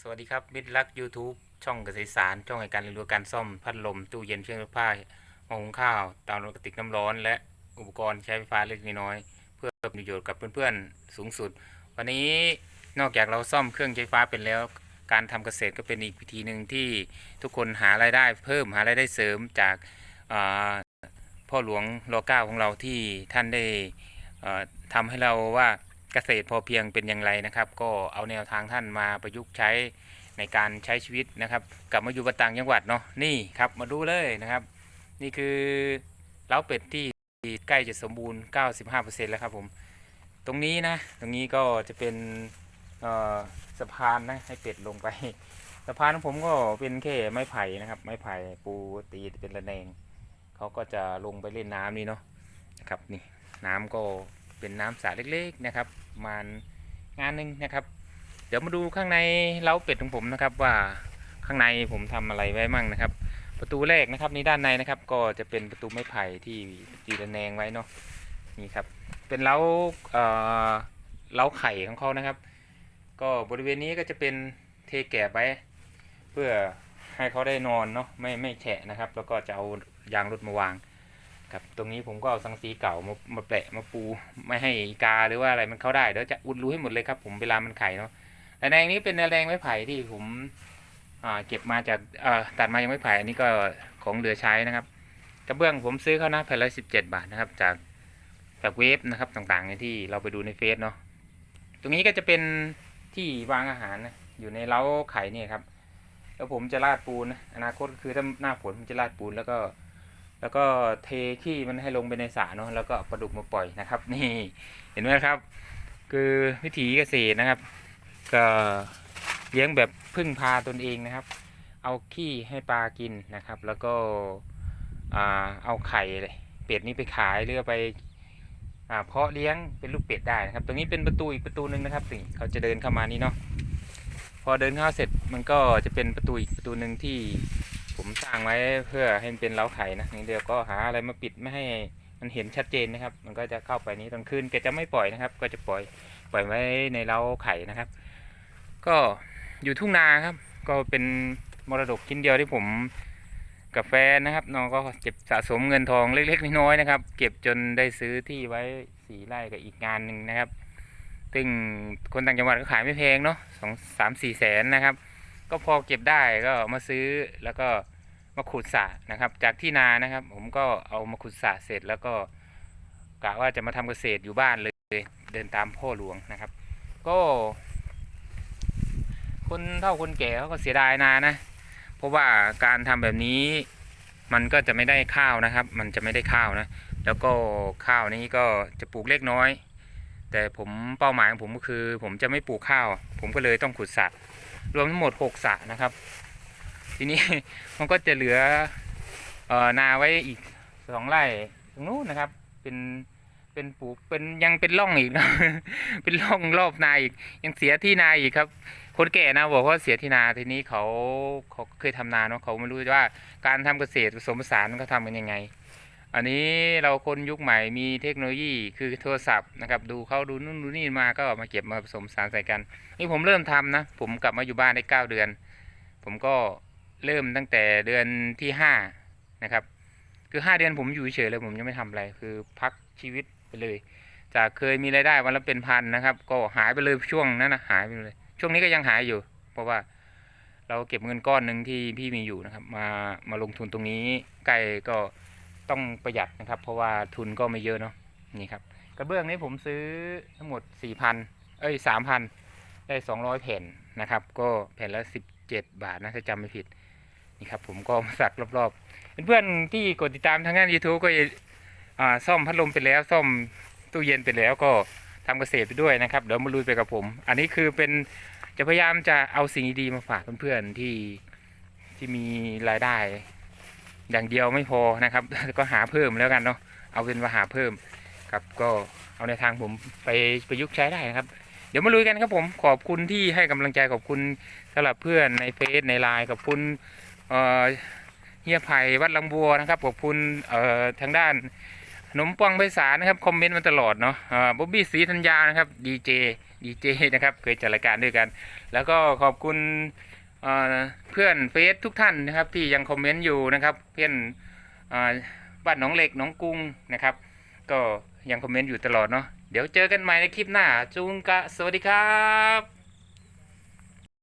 สวัสดีครับ มิตรรัก YouTube ช่องเกษตรสาร ช่องในการเรียนรู้การซ่อมพัดลม ตู้เย็นเครื่องซักผ้าหม้อหุงข้าวเตากระติกน้ำร้อน และอุปกรณ์ใช้ไฟฟ้าเล็กน้อย เพื่อประโยชน์กับเพื่อนๆสูงสุด วันนี้นอกจากเราซ่อมเครื่องใช้ไฟฟ้าเป็นแล้ว การทำเกษตรก็เป็นอีกวิธีหนึ่งที่ทุกคนหารายได้เพิ่มหารายได้เสริมจากาพ่อหลวงรอเก้าของเราที่ท่านได้เอ่อทำให้เราว่า เกษตรพอเพียงเป็นอย่างไรนะครับ ก็เอาแนวทางท่านมาประยุกต์ใช้ในการใช้ชีวิตนะครับกลับมาอยู่ประต่างจังหวัดเนาะนี่ครับมาดูเลยนะครับ นี่คือเล้าเป็ดที่ใกล้จะสมบูรณ์ 95%แล้วครับผมตรงนี้นะตรงนี้ก็จะเป็นสะพานนะให้เป็ดลงไปสะพานของผมก็เป็นแค่ไม้ไผ่นะครับ ไม้ไผ่ปูตีเป็นระแนงเขาก็จะลงไปเล่นน้ำนี่เนาะนะครับนี่น้ำก็ เป็นน้ำสระเล็กๆนะครับมาณงานหนึ่งนะครับ เดี๋ยวมาดูข้างในเล้าเป็ดของผมนะครับ ว่าข้างในผมทำอะไรไว้มั่งนะครับ ประตูแรกนะครับนี่ด้านในนะครับ ก็จะเป็นประตูไม้ไผ่ที่ตีระแนงไว้เนาะนี่ครับ เป็นเล้าเอ่อเล้าไข่ของเขานะครับ ก็บริเวณนี้ก็จะเป็นเทแกบไว้เพื่อให้เขาได้นอนเนาะไม่ไม่แฉะนะครับ แล้วก็จะเอายางรถมาวาง ครับตรงนี้ผมก็เอาสังสีเก่ามามาแปะมาปูไม่ให้อีกาหรือว่าอะไรมันเข้าได้เดี๋ยวจะอุดรูให้หมดเลยครับ ผมเวลามันไข่เนาะแต่แดงนี้เป็นแดงไม้ไผ่ที่ผมเก็บมาจากตัดมายังไม่ไผ่อันนี้ก็ของเหลือใช้นะครับกระเบื้องผมซื้อเขานะแผ่นละสิบเจ็ดบาทนะครับ จากจากเวฟนะครับต่างๆที่เราไปดูในเฟซเนาะตรงนี้ก็จะเป็นที่วางอาหารนะอยู่ในเล้าไข่เนี่ยครับ แล้วผมจะราดปูนนะอนาคตคือถ้าหน้าฝนผมจะราดปูนแล้วก็ แล้วก็เทขี้มันให้ลงไปในสระเนาะแล้วก็ปลาดุกมาปล่อยนะครับ นี่เห็นไหมครับ คือวิถีเกษตรนะครับ ก็เลี้ยงแบบพึ่งพาตนเองนะครับ เอาขี้ให้ปลากินนะครับ แล้วก็เอาไข่เป็ดนี้ไปขายหรือไปอเพาะเลี้ยงเป็นลูกเป็ดได้นะครับ ตรงนี้เป็นประตูอีกประตูหนึ่งนะครับนี่เขาจะเดินเข้ามานี่เนาะพอเดินเข้าเสร็จมันก็จะเป็นประตูอีกประตูหนึ่งที่ ผมสร้างไว้เพื่อให้มันเป็นเล้าไข่นะนี่เดียวก็หาอะไรมาปิดไม่ให้มันเห็นชัดเจนนะครับ มันก็จะเข้าไปนี้ตอนคืนแกจะไม่ปล่อยนะครับ ก็จะปล่อยปล่อยไว้ในเล้าไข่นะครับ ก็อยู่ทุ่งนาครับ ก็เป็นมรดกชิ้นเดียวที่ผมกับแฟนนะครับน้องก็เก็บสะสมเงินทองเล็กๆน้อยๆนะครับ เก็บจนได้ซื้อที่ไว้สี่ไร่กับอีกงานหนึ่งนะครับ ซึ่งคนต่างจังหวัดก็ขายไม่แพงเนาะสองสามสี่แสนนะครับ ก็พอเก็บได้ก็มาซื้อแล้วก็มาขุดสระนะครับ จากที่นานะครับ ผมก็เอามาขุดสระเสร็จแล้วก็กะว่าจะมาทำเกษตรอยู่บ้านเลยเดินตามพ่อหลวงนะครับ ก็ คนเฒ่าคนแก่เขาก็เสียดายนานะเพราะว่าการทำแบบนี้มันก็จะไม่ได้ข้าวนะครับ มันจะไม่ได้ข้าวนะ แล้วก็ข้าวนี้ก็จะปลูกเล็กน้อย แต่ผมเป้าหมายของผมก็คือ ผมจะไม่ปลูกข้าว ผมก็เลยต้องขุดสระ รวมทั้งหมดหกสระนะครับ ทีนี้มันก็จะเหลืออนาไว้อีกสองไร่ตรงนู้นนะครับ เป็นเป็นปลูกเป็นยังเป็นร่องอีกนะเป็นร่องรอบนาอีก ยังเสียที่นาอีกครับ คนแก่นะบอกว่าเสียที่นาทีนี้เขาเขาเคยทำนาเนาะเขาไม่รู้ว่าการทำเกษตรผสมผสานเขาทำกันยังไง อันนี้เราคนยุคใหม่มีเทคโนโลยีคือโทรศัพท์นะครับดูเขาดูนู่นดูนี่มาก็มาเก็บมาผสมสานใส่กัน นี่ผมเริ่มทำนะ ผมกลับมาอยู่บ้านได้เก้าเดือน ผมก็เริ่มตั้งแต่เดือนที่ห้านะครับคือห้าเดือนผมอยู่เฉยเลยผมยังไม่ทำอะไรคือพักชีวิตไปเลย จากเคยมีรายได้วันละเป็นพันนะครับ ก็หายไปเลยช่วงนั้นนะหายไปเลย ช่วงนี้ก็ยังหายอยู่ เพราะว่าเราเก็บเงินก้อนหนึ่งที่พี่มีอยู่นะครับ มามาลงทุนตรงนี้ใกล้ก็ ต้องประหยัดนะครับ เพราะว่าทุนก็ไม่เยอะเนาะนี่ครับกระเบื้องนี้ผมซื้อทั้งหมดสี่พันเอ้ยสามพันได้สองร้อยแผ่นนะครับ ก็แผ่นละสิบเจ็ดบาทนะถ้าจำไม่ผิดนี่ครับผมก็มาสักรอบๆเพื่อนๆที่กดติดตามทางงาน YouTube ก็ซ่อมพัดลมไปแล้วซ่อมตู้เย็นไปแล้วก็ทำเกษตรไปด้วยนะครับเดี๋ยวมาลุยไปกับผม อันนี้คือเป็นจะพยายามจะเอาสิ่งดีๆมาฝากเพื่อนๆที่ที่มีรายได้ อย่างเดียวไม่พอนะครับ ก็หาเพิ่มแล้วกันเนาะเอาเป็นว่าหาเพิ่มครับก็เอาในทางผมไปประยุกต์ใช้ได้นะครับ เดี๋ยวมาลุยกันครับผมขอบคุณที่ให้กำลังใจขอบคุณสำหรับเพื่อนในเฟซในไลน์ขอบคุณเฮียไผ่วัดลังบัวนะครับขอบคุณเอทางด้านขนมปังไพศาลนะครับคอมเมนต์มาตลอดเนาะบ๊อบบี้ศรีธัญญานะครับดีเจดีเจนะครับเคยจัดรายการด้วยกัน แล้วก็ขอบคุณ เพื่อนเฟซทุกท่านนะครับที่ยังคอมเมนต์อยู่นะครับ เพื่อนอบ้านหนองเหล็กหนองกรุงนะครับ ก็ยังคอมเมนต์อยู่ตลอดเนาะเดี๋ยวเจอกันใหม่ในคลิปหน้าจุงกะสวัสดีครับ